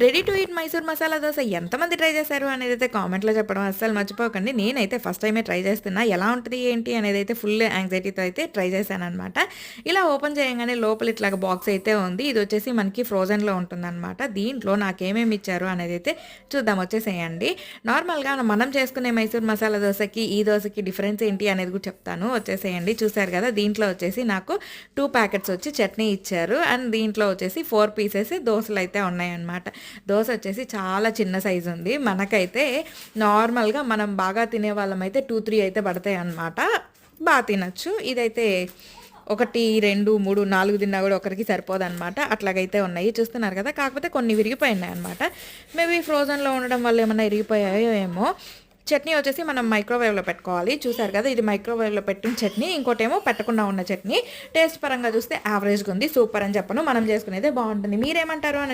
Ready to eat Mysore masala dosa ఎంతమంది try చేశారు అనేది అయితే కామెంట్లో చెప్పడం అస్సలు మర్చిపోకండి. నేనైతే ఫస్ట్ టైమే ట్రై చేస్తున్నా. ఎలా ఉంటుంది ఏంటి అనేది అయితే ఫుల్ యాంగ్జైటీతో అయితే ట్రై చేశాను అనమాట ఇలా ఓపెన్ చేయగానే లోపల ఇట్లాగ బాక్స్ అయితే ఉంది. ఇది వచ్చేసి మనకి ఫ్రోజన్లో ఉంటుందన్నమాట. దీంట్లో నాకేమేమి ఇచ్చారు అనేది అయితే చూద్దాం వచ్చేసేయండి. నార్మల్గా మనం చేసుకునే మైసూర్ మసాలా దోశకి ఈ దోశకి డిఫరెన్స్ ఏంటి అనేది కూడా చెప్తాను. వచ్చేసేయండి. చూసారు కదా దీంట్లో వచ్చేసి నాకు టూ ప్యాకెట్స్ వచ్చి చట్నీ ఇచ్చారు. అండ్ దీంట్లో వచ్చేసి ఫోర్ పీసెస్ దోశలు అయితే ఉన్నాయన్నమాట. దోశ వచ్చేసి చాలా చిన్న సైజు ఉంది. మనకైతే నార్మల్గా మనం బాగా తినే వాళ్ళం అయితే టూ త్రీ అయితే పడతాయి అన్నమాట. బాగా తినచ్చు. ఇదైతే ఒకటి రెండు మూడు నాలుగు తిన్నా కూడా ఒకరికి సరిపోదు అనమాట అట్లాగైతే ఉన్నాయి. చూస్తున్నారు కదా? కాకపోతే కొన్ని విరిగిపోయినాయి అనమాట మేబీ ఫ్రోజన్లో ఉండడం వల్ల ఏమన్నా విరిగిపోయాయో ఏమో. చట్నీ వచ్చేసి మనం మైక్రోవేవ్లో పెట్టుకోవాలి. చూసారు కదా? ఇది మైక్రోవేవ్లో పెట్టిన చట్నీ. ఇంకోటేమో పెట్టకుండా ఉన్న చట్నీ. టేస్ట్ పరంగా చూస్తే యావరేజ్గా ఉంది. సూపర్ అని చెప్పను. మనం చేసుకునేదే బాగుంటుంది. మీరేమంటారు అని